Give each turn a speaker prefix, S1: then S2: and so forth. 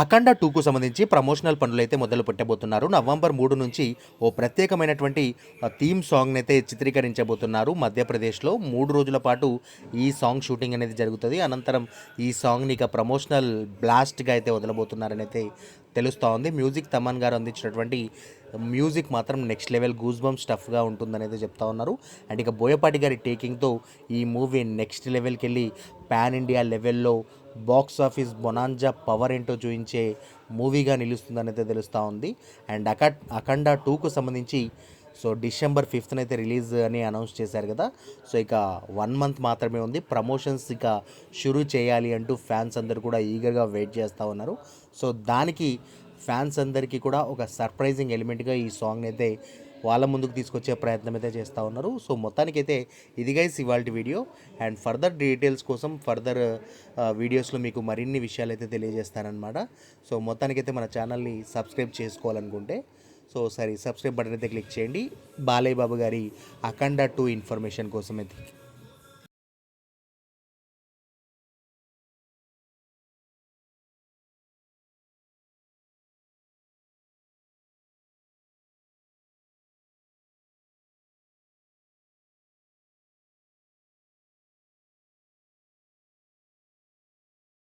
S1: అఖండ టూకు సంబంధించి ప్రమోషనల్ పనులు అయితే మొదలు పెట్టబోతున్నారు. నవంబర్ మూడు నుంచి ఓ ప్రత్యేకమైనటువంటి థీమ్ సాంగ్ని అయితే చిత్రీకరించబోతున్నారు. మధ్యప్రదేశ్లో మూడు రోజుల పాటు ఈ సాంగ్ షూటింగ్ అనేది జరుగుతుంది. అనంతరం ఈ సాంగ్ని ఇక ప్రమోషనల్ బ్లాస్ట్గా అయితే వదలబోతున్నారని అయితే తెలుస్తూ ఉంది. మ్యూజిక్ తమన్ గారు అందించినటువంటి మ్యూజిక్ మాత్రం నెక్స్ట్ లెవెల్ గూస్ బమ్ స్టఫ్గా ఉంటుందని అయితే చెప్తా ఉన్నారు. అండ్ ఇక బోయపాటి గారి టేకింగ్తో ఈ మూవీ నెక్స్ట్ లెవెల్కి వెళ్ళి పాన్ ఇండియా లెవెల్లో బాక్స్ ఆఫీస్ బొనాంజా పవర్ ఏంటో చూపించే మూవీగా నిలుస్తుందనైతే తెలుస్తూ ఉంది. అండ్ అక అఖండ టూకు సంబంధించి సో డిసెంబర్ ఫిఫ్త్న అయితే రిలీజ్ అని అనౌన్స్ చేశారు కదా. సో ఇక వన్ మంత్ మాత్రమే ఉంది. ప్రమోషన్స్ ఇక షురూ చేయాలి అంటూ ఫ్యాన్స్ అందరు కూడా ఈగర్గా వెయిట్ చేస్తూ ఉన్నారు. సో దానికి ఫ్యాన్స్ అందరికీ కూడా ఒక సర్ప్రైజింగ్ ఎలిమెంట్గా ఈ సాంగ్ అయితే వాళ్ళ ముందుకు తీసుకొచ్చే ప్రయత్నం అయితే చేస్తూ ఉన్నారు. సో మొత్తానికైతే ఇది గైస్ ఇవాళ వీడియో. అండ్ ఫర్దర్ డీటెయిల్స్ కోసం ఫర్దర్ వీడియోస్లో మీకు మరిన్ని విషయాలు అయితే తెలియజేస్తానన్నమాట సో మొత్తానికైతే మన ఛానల్ని సబ్స్క్రైబ్ చేసుకోవాలనుకుంటే సో సరే సబ్స్క్రైబ్ బటన్ అయితే క్లిక్ చేయండి. బాలయ్య బాబు గారి అఖండ టూ ఇన్ఫర్మేషన్ కోసం అయితే